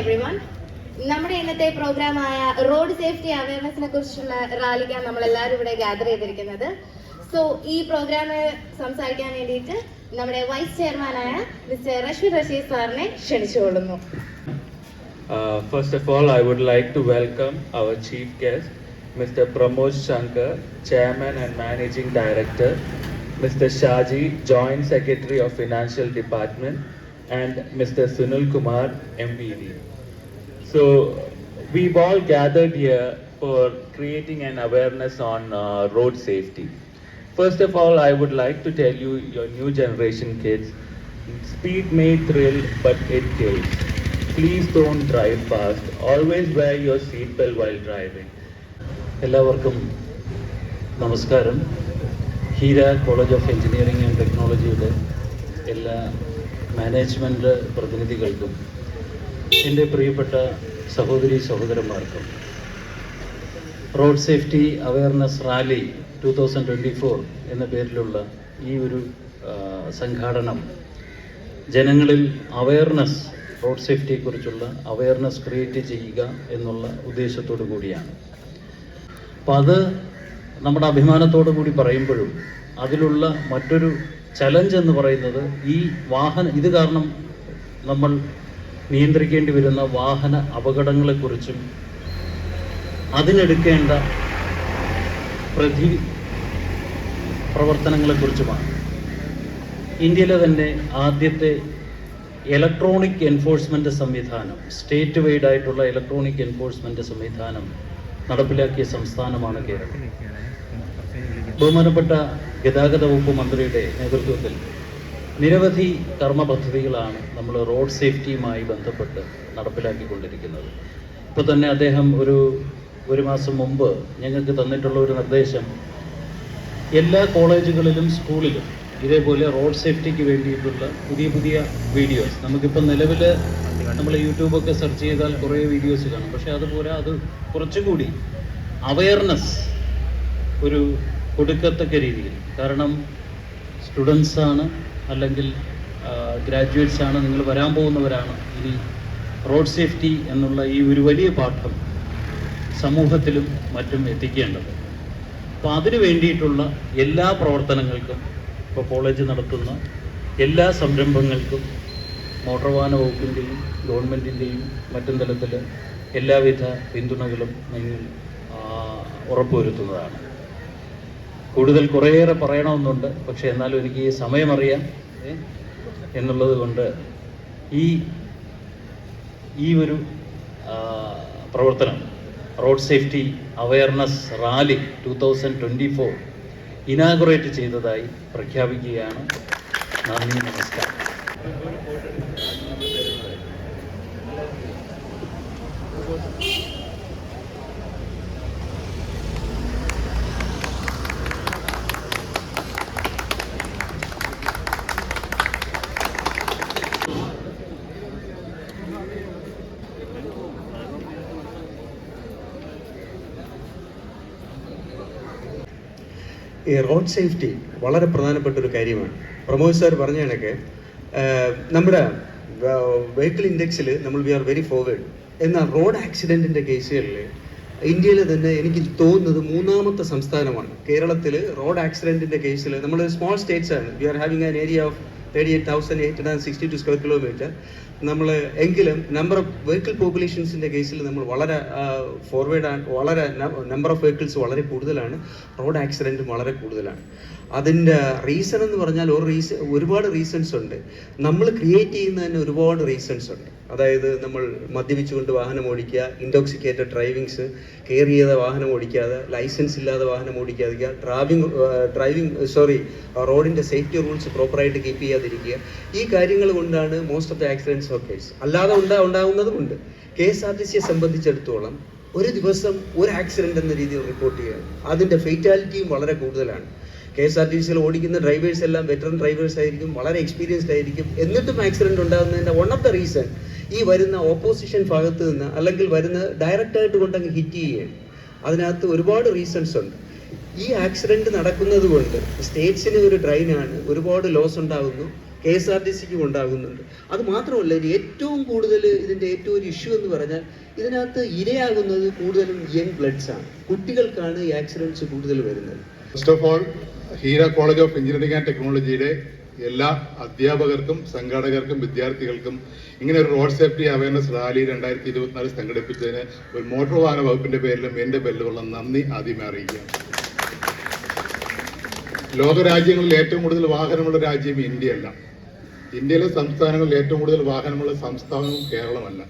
Everyone നമ്മുടെ ഇന്നത്തെ പ്രോഗ്രാമായ road safety അവയർനെസിനെ കുറിച്ചുള്ള റാലിക്കാണ് നമ്മൾ എല്ലാവരും ഇവിടെ ഗ്യാദർ ചെയ്തിരിക്കുന്നത് സോ ഈ പ്രോഗ്രാം സംസാരിക്കാൻ വേണ്ടിയിട്ട് നമ്മുടെ വൈസ് ചെയർമാനായ മിസ്റ്റർ റഷീദ് റഷീദ് സാറിനെ ക്ഷണിച്ചുകൊള്ളുന്നു Uh, first of all, I would like to welcome our chief guest, Mr. Pramod Shankar, Chairman and Managing Director, Mr. Shaji, Joint Secretary of Financial Department, and Mr. Sunil Kumar, MBD. So, we've all gathered here for creating an awareness on uh, road safety. First of all, I would like to tell you, your new generation kids, speed may thrill, but it kills. Please don't drive fast. Always wear your seatbelt while driving. എല്ലാവർക്കും നമസ്കാരം Heera college of engineering and ടെക്നോളജിയുടെ എല്ലാ management പ്രതിനിധികൾക്കും എന്റെ പ്രിയപ്പെട്ട സഹോദരി സഹോദരന്മാർക്കും road safety awareness rally two thousand twenty four എന്ന പേരിലുള്ള ഈ ഒരു സംഘാടനം ജനങ്ങളിൽ അവയർനെസ് റോഡ് സേഫ്റ്റിയെക്കുറിച്ചുള്ള അവയർനെസ് ക്രിയേറ്റ് ചെയ്യുക എന്നുള്ള ഉദ്ദേശത്തോടു കൂടിയാണ്. അപ്പം അത് നമ്മുടെ അഭിമാനത്തോടു കൂടി പറയുമ്പോഴും അതിലുള്ള മറ്റൊരു ചലഞ്ച് എന്ന് പറയുന്നത് ഈ വാഹന ഇത് കാരണം നമ്മൾ നിയന്ത്രിക്കേണ്ടി വരുന്ന വാഹന അപകടങ്ങളെക്കുറിച്ചും അതിനെടുക്കേണ്ട പ്രതി പ്രവർത്തനങ്ങളെക്കുറിച്ചുമാണ്. ഇന്ത്യയിലെ തന്നെ ആദ്യത്തെ ഇലക്ട്രോണിക് എൻഫോഴ്സ്മെന്റ് സംവിധാനം സ്റ്റേറ്റ് വൈഡ് ആയിട്ടുള്ള ഇലക്ട്രോണിക് എൻഫോഴ്സ്മെന്റ് സംവിധാനം നടപ്പിലാക്കിയ സംസ്ഥാനമാണ് കേരളം. ബഹുമാനപ്പെട്ട ഗതാഗത വകുപ്പ് മന്ത്രിയുടെ നേതൃത്വത്തിൽ നിരവധി കർമ്മ പദ്ധതികളാണ് നമ്മൾ റോഡ് സേഫ്റ്റിയുമായി ബന്ധപ്പെട്ട് നടപ്പിലാക്കിക്കൊണ്ടിരിക്കുന്നത്. ഇപ്പോൾ തന്നെ അദ്ദേഹം ഒരു ഒരു മാസം മുമ്പ് ഞങ്ങൾക്ക് തന്നിട്ടുള്ള ഒരു നിർദ്ദേശം എല്ലാ കോളേജുകളിലും സ്കൂളിലും ഇതേപോലെ റോഡ് സേഫ്റ്റിക്ക് വേണ്ടിയിട്ടുള്ള പുതിയ പുതിയ വീഡിയോസ്. നമുക്കിപ്പോൾ നിലവിൽ നമ്മൾ യൂട്യൂബൊക്കെ സെർച്ച് ചെയ്താൽ കുറേ വീഡിയോസ് കാണും. പക്ഷേ അതുപോലെ അത് കുറച്ചുകൂടി അവയർനെസ് ഒരു കൊടുക്കത്തക്ക രീതിയിൽ. കാരണം സ്റ്റുഡൻസാണ് അല്ലെങ്കിൽ ഗ്രാജുവേറ്റ്സ് ആണ് നിങ്ങൾ വരാൻ പോകുന്നവരാണ്. ഇനി റോഡ് സേഫ്റ്റി എന്നുള്ള ഈ ഒരു വലിയ പാഠം സമൂഹത്തിലും മറ്റും എത്തിക്കേണ്ടത്. അപ്പോൾ അതിനു വേണ്ടിയിട്ടുള്ള എല്ലാ പ്രവർത്തനങ്ങൾക്കും ഇപ്പോൾ കോളേജ് നടത്തുന്ന എല്ലാ സംരംഭങ്ങൾക്കും മോട്ടോർ വാഹന വകുപ്പിന്റെയും ഗവൺമെന്റിന്റെയും മറ്റും തലത്തിൽ എല്ലാവിധ പിന്തുണകളും നിങ്ങൾ ഉറപ്പുവരുത്തുന്നതാണ്. കൂടുതൽ കുറേയേറെ പറയണമെന്നുണ്ട്. പക്ഷേ എന്നാലും എനിക്ക് ഈ സമയമറിയാം എന്നുള്ളത് കൊണ്ട് ഈ ഈ ഒരു പ്രവർത്തനം road safety awareness rally two thousand twenty four inaugurate ചെയ്തതായി പ്രഖ്യാപിക്കുകയാണ്. നന്ദി നമസ്കാരം. ഈ റോഡ് സേഫ്റ്റി വളരെ പ്രധാനപ്പെട്ട ഒരു കാര്യമാണ്. പ്രമോദ് സാർ പറഞ്ഞ കണക്ക് നമ്മുടെ വെഹിക്കിൾ ഇൻഡെക്സിൽ നമ്മൾ വി ആർ വെരി ഫോർവേഡ് എന്നാൽ റോഡ് ആക്സിഡന്റിന്റെ കേസുകളിൽ ഇന്ത്യയിൽ തന്നെ എനിക്ക് തോന്നുന്നത് മൂന്നാമത്തെ സംസ്ഥാനമാണ്. കേരളത്തിൽ റോഡ് ആക്സിഡന്റിന്റെ കേസിൽ നമ്മൾ സ്മോൾ സ്റ്റേറ്റ്സ് ആണ് we are having an area of thirty eight thousand eight hundred sixty two square kilometre നമ്മൾ എങ്കിലും നമ്പർ ഓഫ് വെഹിക്കിൾ പോപ്പുലേഷൻസിന്റെ കേസിൽ നമ്മൾ വളരെ ഫോർവേഡ് വളരെ നമ്പർ ഓഫ് വെഹിക്കിൾസ് വളരെ കൂടുതലാണ് റോഡ് ആക്സിഡന്റും വളരെ കൂടുതലാണ്. അതിന്റെ റീസൺ എന്ന് പറഞ്ഞാൽ ഒരു റീസൺ ഒരുപാട് റീസൺസ് ഉണ്ട്. നമ്മൾ ക്രിയേറ്റ് ചെയ്യുന്നതിന് ഒരുപാട് റീസൺസ് ഉണ്ട്. അതായത് നമ്മൾ മദ്യപിച്ചുകൊണ്ട് വാഹനം ഓടിക്കുക ഇൻടോക്സിക്കേറ്റഡ് ഡ്രൈവിങ്സ് കെയർ ചെയ്ത വാഹനം ഓടിക്കാതെ ലൈസൻസ് ഇല്ലാതെ വാഹനം ഓടിക്കാതിരിക്കുക ഡ്രാവിംഗ് ഡ്രൈവിംഗ് സോറി റോഡിന്റെ സേഫ്റ്റി റൂൾസ് പ്രോപ്പറായിട്ട് കീപ്പ് ചെയ്യാതിരിക്കുക. ഈ കാര്യങ്ങൾ കൊണ്ടാണ് most of the accidents of case അല്ലാതെ ഉണ്ടാ ഉണ്ടാകുന്നതുമുണ്ട് കെ എസ് ആർ ടി സിയെ സംബന്ധിച്ചിടത്തോളം ഒരു ദിവസം ഒരു ആക്സിഡന്റ് എന്ന രീതിയിൽ റിപ്പോർട്ട് ചെയ്യുക അതിന്റെ ഫെയ്റ്റാലിറ്റിയും വളരെ കൂടുതലാണ്. കെ എസ് ആർ ടി സിയിൽ ഓടിക്കുന്ന ഡ്രൈവേഴ്സ് എല്ലാം വെറ്ററൻ ഡ്രൈവേഴ്സ് ആയിരിക്കും വളരെ എക്സ്പീരിയൻസ്ഡ് ആയിരിക്കും. എന്നിട്ടും ആക്സിഡന്റ് ഉണ്ടാകുന്നതിന്റെ വൺ ഓഫ് ദ റീസൺ ഈ വരുന്ന ഓപ്പോസിഷൻ ഭാഗത്ത് നിന്ന് അല്ലെങ്കിൽ വരുന്ന ഡയറക്റ്റായിട്ട് കൊണ്ടങ്ങ് ഹിറ്റ് ചെയ്യുകയാണ്. അതിനകത്ത് ഒരുപാട് റീസൺസ് ഉണ്ട്. ഈ ആക്സിഡന്റ് നടക്കുന്നത് കൊണ്ട് സ്റ്റേറ്റ്സിന് ഒരു ഡ്രൈനാണ് ഒരുപാട് ലോസ് ഉണ്ടാകുന്നു കെ എസ് ആർ ടി സിക്കും ഉണ്ടാകുന്നുണ്ട്. അത് മാത്രമല്ല ഇനി ഏറ്റവും കൂടുതൽ ഇതിന്റെ ഏറ്റവും ഒരു ഇഷ്യൂ എന്ന് പറഞ്ഞാൽ ഇതിനകത്ത് ഇരയാകുന്നത് കൂടുതലും യങ് ബ്ലഡ്സ് ആണ്. കുട്ടികൾക്കാണ് ഈ ആക്സിഡന്റ്സ് കൂടുതൽ വരുന്നത്. First of all Heera college of engineering and ടെക്നോളജിയുടെ എല്ലാ അധ്യാപകർക്കും സംഘാടകർക്കും വിദ്യാർത്ഥികൾക്കും ഇങ്ങനെ ഒരു റോഡ് സേഫ്റ്റി അവയർനെസ് റാലി രണ്ടായിരത്തി ഇരുപത്തിനാല് സംഘടിപ്പിച്ചതിന് ഒരു മോട്ടോർ വാഹന വകുപ്പിന്റെ പേരിലും എന്റെ പേരിലുമുള്ള നന്ദി ആദ്യമേ അറിയിക്കാം. ലോകരാജ്യങ്ങളിൽ ഏറ്റവും കൂടുതൽ വാഹനമുള്ള രാജ്യം ഇന്ത്യയല്ല. ഇന്ത്യയിലെ സംസ്ഥാനങ്ങളിൽ ഏറ്റവും കൂടുതൽ വാഹനമുള്ള സംസ്ഥാനവും കേരളമല്ല.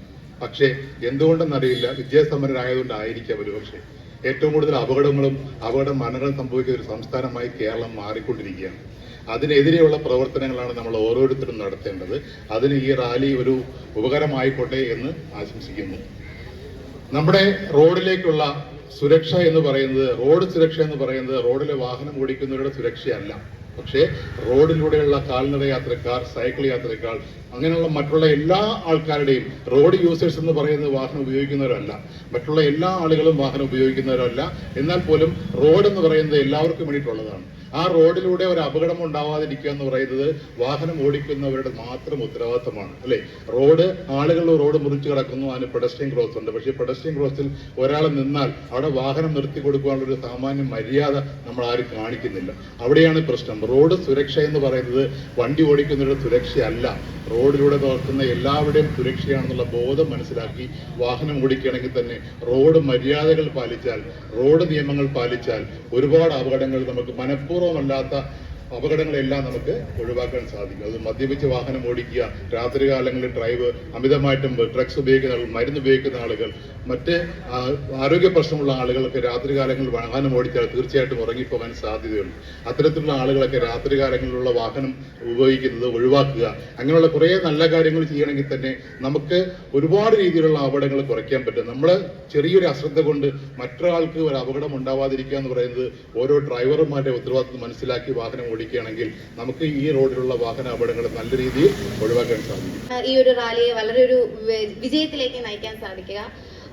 പക്ഷേ എന്തുകൊണ്ടെന്നറിയില്ല വിദ്യാസമ്പന്നരായതുകൊണ്ടായിരിക്കാം ഒരു പക്ഷേ ഏറ്റവും കൂടുതൽ അപകടങ്ങളും അപകട മരണങ്ങളും സംഭവിക്കുന്ന ഒരു സംസ്ഥാനമായി കേരളം മാറിക്കൊണ്ടിരിക്കുകയാണ്. അതിനെതിരെയുള്ള പ്രവർത്തനങ്ങളാണ് നമ്മൾ ഓരോരുത്തരും നടത്തേണ്ടത്. അതിന് ഈ റാലി ഒരു ഉപകരമായിക്കോട്ടെ എന്ന് ആശംസിക്കുന്നു. നമ്മുടെ റോഡിലേക്കുള്ള സുരക്ഷ എന്ന് പറയുന്നത് റോഡ് സുരക്ഷ എന്ന് പറയുന്നത് റോഡിലെ വാഹനം ഓടിക്കുന്നവരുടെ സുരക്ഷയല്ല. പക്ഷേ റോഡിലൂടെയുള്ള കാൽനട യാത്രക്കാർ സൈക്കിൾ യാത്രക്കാർ അങ്ങനെയുള്ള മറ്റുള്ള എല്ലാ ആൾക്കാരുടെയും റോഡ് യൂസേഴ്സ് എന്ന് പറയുന്നത് വാഹനം ഉപയോഗിക്കുന്നവരല്ല. മറ്റുള്ള എല്ലാ ആളുകളും വാഹനം ഉപയോഗിക്കുന്നവരല്ല. എന്നാൽ പോലും റോഡ് എന്ന് പറയുന്നത് എല്ലാവർക്കും വേണ്ടിയിട്ടുള്ളതാണ്. ആ റോഡിലൂടെ ഒരു അപകടം ഉണ്ടാവാതിരിക്കുക എന്ന് പറയുന്നത് വാഹനം ഓടിക്കുന്നവരുടെ മാത്രം ഉത്തരവാദിത്തമാണ് അല്ലെ? റോഡ് ആളുകൾ റോഡ് മുറിച്ചു കിടക്കുന്നു അതിന് പെഡസ്ട്രിയൻ ക്രോസ് ഉണ്ട്. പക്ഷേ പെഡസ്ട്രിയൻ ക്രോസിൽ ഒരാൾ നിന്നാൽ അവിടെ വാഹനം നിർത്തി കൊടുക്കാനുള്ള ഒരു സാമാന്യ മര്യാദ നമ്മൾ ആരും കാണിക്കുന്നില്ല. അവിടെയാണ് പ്രശ്നം. റോഡ് സുരക്ഷ എന്ന് പറയുന്നത് വണ്ടി ഓടിക്കുന്നവരുടെ സുരക്ഷയല്ല. റോഡിലൂടെ നോക്കുന്ന എല്ലാവരുടെയും സുരക്ഷയാണെന്നുള്ള ബോധം മനസ്സിലാക്കി വാഹനം ഓടിക്കുകയാണെങ്കിൽ തന്നെ റോഡ് മര്യാദകൾ പാലിച്ചാൽ റോഡ് നിയമങ്ങൾ പാലിച്ചാൽ ഒരുപാട് അപകടങ്ങൾ നമുക്ക് മനഃപൂർവമല്ലാത്ത അപകടങ്ങളെല്ലാം നമുക്ക് ഒഴിവാക്കാൻ സാധിക്കും. അത് മദ്യപിച്ച് വാഹനം ഓടിക്കുക രാത്രികാലങ്ങളിൽ ഡ്രൈവ് അമിതമായിട്ടും ഡ്രഗ്സ് ഉപയോഗിക്കുന്ന ആളുകൾ മരുന്ന് ഉപയോഗിക്കുന്ന ആളുകൾ മറ്റ് ആരോഗ്യ പ്രശ്നമുള്ള ആളുകൾക്ക് രാത്രികാലങ്ങളിൽ വാഹനം ഓടിച്ചാൽ തീർച്ചയായിട്ടും ഉറങ്ങിപ്പോകാൻ സാധ്യതയുണ്ട്. അത്തരത്തിലുള്ള ആളുകളൊക്കെ രാത്രികാലങ്ങളിലുള്ള വാഹനം ഉപയോഗിക്കുന്നത് ഒഴിവാക്കുക അങ്ങനെയുള്ള കുറേ നല്ല കാര്യങ്ങൾ ചെയ്യണമെങ്കിൽ തന്നെ നമുക്ക് ഒരുപാട് രീതിയിലുള്ള അപകടങ്ങൾ കുറയ്ക്കാൻ പറ്റും. നമ്മൾ ചെറിയൊരു അശ്രദ്ധ കൊണ്ട് മറ്റൊരാൾക്ക് ഒരു അപകടം ഉണ്ടാവാതിരിക്കുക എന്ന് പറയുന്നത് ഓരോ ഡ്രൈവർമാരുടെ ഉത്തരവാദിത്വം മനസ്സിലാക്കി വാഹനം ഓടിക്കുകയാണെങ്കിൽ നമുക്ക് ഈ റോഡിലുള്ള വാഹന അപകടങ്ങൾ നല്ല രീതിയിൽ ഒഴിവാക്കാൻ സാധിക്കും. ഈ ഒരു റാലിയെ വളരെ ഒരു വിജയത്തിലേക്ക് നയിക്കാൻ സാധിക്കുക.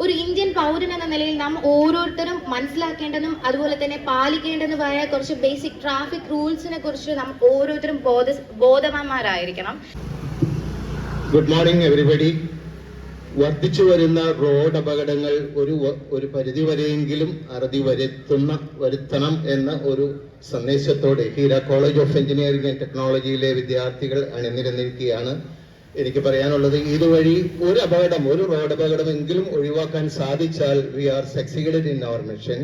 ഒരു ഇന്ത്യൻ പൗരൻ എന്ന നിലയിൽ നാം ഓരോരുത്തരും മനസ്സിലാക്കേണ്ടതും അതുപോലെ തന്നെ പാലിക്കേണ്ടതുമായ കുറച്ച് ബേസിക് ട്രാഫിക് റൂൾസിനെ കുറിച്ച് നാം ഓരോരുത്തരും ബോധ ബോധവാന്മാരായിരിക്കണം. ഗുഡ് മോർണിംഗ് എവരിബഡി വർദ്ധിച്ചു വരുന്ന റോഡ് അപകടങ്ങൾ ഒരു ഒരു പരിധി വരെയെങ്കിലും അറുതി വരുത്തുന്ന വരുത്തണം എന്ന ഒരു സന്ദേശത്തോടെ Heera college of engineering and ടെക്നോളജിയിലെ വിദ്യാർത്ഥികൾ അണിനിരന്നിരിക്കുകയാണ്. എനിക്ക് പറയാനുള്ളത് ഇതുവഴി ഒരു അപകടം ഒരു റോഡ് അപകടമെങ്കിലും ഒഴിവാക്കാൻ സാധിച്ചാൽ we are succeeded in our mission